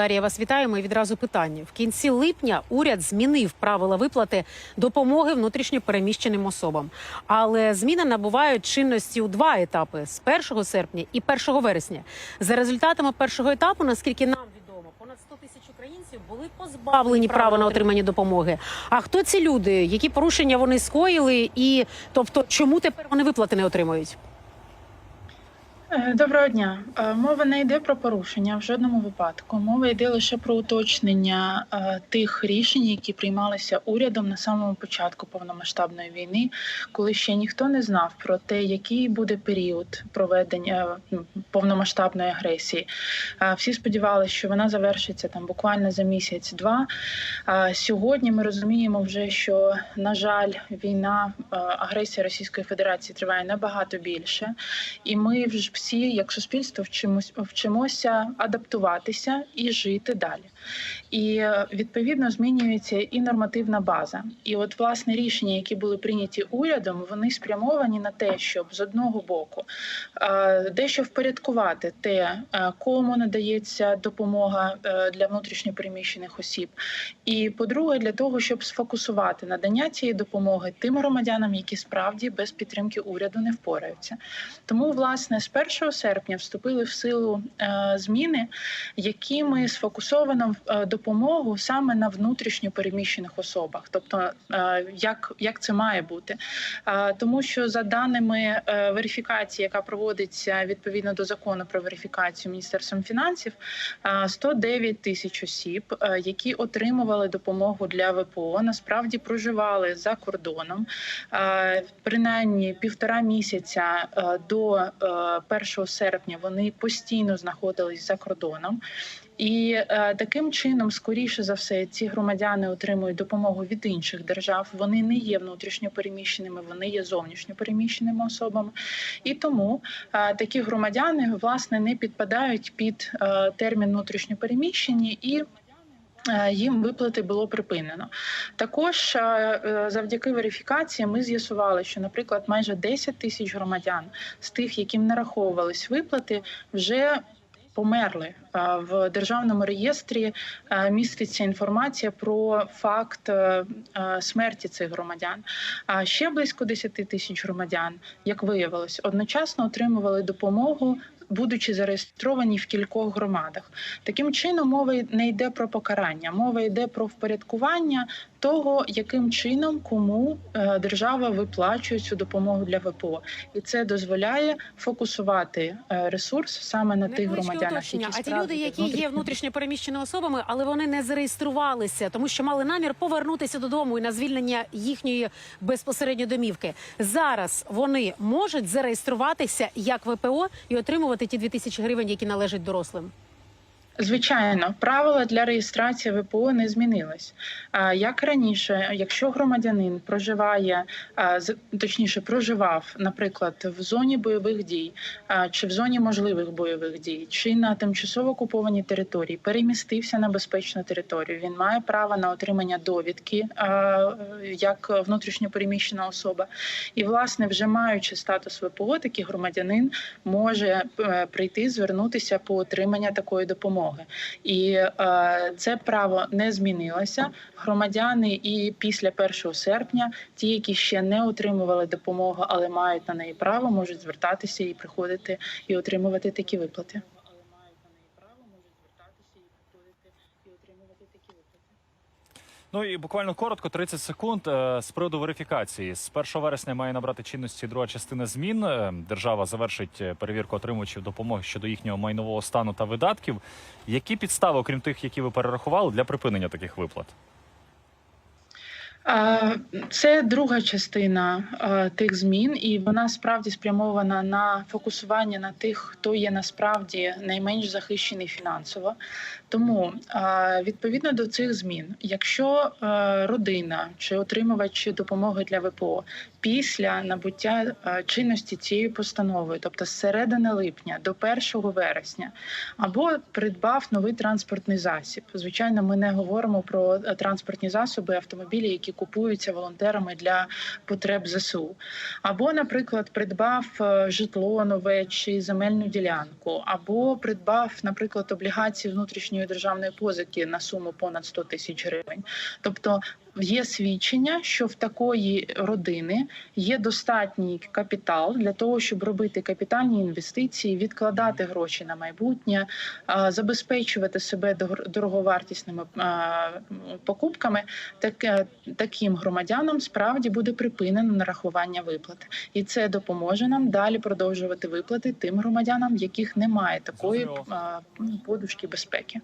Дар'я, вас вітаємо і відразу питання. В кінці липня уряд змінив правила виплати допомоги внутрішньо переміщеним особам. Але зміни набувають чинності у два етапи з 1 серпня і 1 вересня. За результатами першого етапу, наскільки нам відомо, понад 100 тисяч українців були позбавлені права на отримання допомоги. А хто ці люди? Які порушення вони скоїли? І тобто, чому тепер вони виплати не отримують? Е, Доброго дня. Е, Мова не йде про порушення в жодному випадку. Мова йде лише про уточнення е, тих рішень, які приймалися урядом на самому початку повномасштабної війни, коли ще ніхто не знав про те, який буде період проведення е, повномасштабної агресії. Всі сподівалися, що вона завершиться там буквально за місяць-два. Сьогодні ми розуміємо вже, що на жаль, війна, агресія Російської Федерації триває набагато більше, і ми вже всі, як суспільство, вчимось вчимося адаптуватися і жити далі. І відповідно змінюється і нормативна база. І от власне рішення, які були прийняті урядом, вони спрямовані на те, щоб з одного боку дещо впорядкувати те, кому надається допомога е, для внутрішньопереміщених осіб, і по-друге, для того, щоб сфокусувати надання цієї допомоги тим громадянам, які справді без підтримки уряду не впораються. Тому, власне, з 1 серпня вступили в силу е, зміни, якими сфокусовано е, допомогу саме на внутрішньо переміщених особах, тобто е, як, як це має бути. Е, тому що за даними е, верифікації, яка проводиться відповідно до закону про верифікацію Міністерством фінансів, е, 109 тисяч осіб, які отримували допомогу для ВПО, насправді проживали за кордоном. Принаймні півтора місяця до е, 1 серпня вони постійно знаходились за кордоном. І е, таким чином, скоріше за все, ці громадяни отримують допомогу від інших держав. Вони не є внутрішньо переміщеними, вони є зовнішньо переміщеними особами. І тому е, такі громадяни власне не підпадають під е, термін внутрішньо переміщені і. е, Їм виплати було припинено. Також е, е, завдяки верифікації ми з'ясували, що, наприклад, майже 10 тисяч громадян з тих, яким нараховувались виплати, вже померли. В державному реєстрі е, міститься інформація про факт е, е, смерті цих громадян. А ще близько 10 тисяч громадян, як виявилось, одночасно отримували допомогу. Будучи зареєстровані в кількох громадах, таким чином мова не йде про покарання, мова йде про впорядкування того, яким чином кому е, держава виплачує цю допомогу для ВПО, і це дозволяє фокусувати е, ресурс саме на тих громадянах, які а ті люди, які є внутрішньо- внутрішньо переміщеними особами, але вони не зареєструвалися, тому що мали намір повернутися додому і на звільнення їхньої безпосередньо домівки. Зараз вони можуть зареєструватися як ВПО і отримувати ті 2000 гривень, які належать дорослим. Звичайно, правила для реєстрації ВПО не змінились. Як раніше, якщо громадянин проживає, точніше проживав, наприклад, в зоні бойових дій чи в зоні можливих бойових дій, чи на тимчасово окупованій території, перемістився на безпечну територію, він має право на отримання довідки як внутрішньо переміщена особа. І, власне, вже маючи статус ВПО, такий громадянин може е, прийти, звернутися по отримання такої допомоги. І е, це право не змінилося. Громадяни і після 1 серпня, ті, які ще не отримували допомогу, але мають на неї право, можуть звертатися і приходити і отримувати такі виплати. Але мають на неї право, можуть звертатися і приходити і отримувати такі виплати. Ну і буквально коротко, 30 секунд е, з приводу верифікації. З 1 вересня має набрати чинності друга частина змін. Е, Держава завершить е, перевірку отримувачів допомоги щодо їхнього майнового стану та видатків. Які підстави, окрім тих, які ви перерахували, для припинення таких виплат? Це друга частина тих змін, і вона справді спрямована на фокусування на тих, хто є насправді найменш захищений фінансово. Тому відповідно до цих змін, якщо родина чи отримувач допомоги для ВПО після набуття чинності цієї постанови, тобто з середини липня до 1 вересня, або придбав новий транспортний засіб. Звичайно, ми не говоримо про е, транспортні засоби, автомобілі, які купуються волонтерами для потреб ЗСУ. Або, наприклад, придбав е, житло нове чи земельну ділянку, або придбав, наприклад, облігації внутрішньої державної позики на суму понад 100 тисяч гривень. Тобто є свідчення, що в такої родини є достатній капітал для того, щоб робити капітальні інвестиції, відкладати гроші на майбутнє, забезпечувати себе дор- дороговартісними покупками. Так, е, таким громадянам справді буде припинено нарахування виплат, і це допоможе нам далі продовжувати виплати тим громадянам, в яких немає такої подушки безпеки.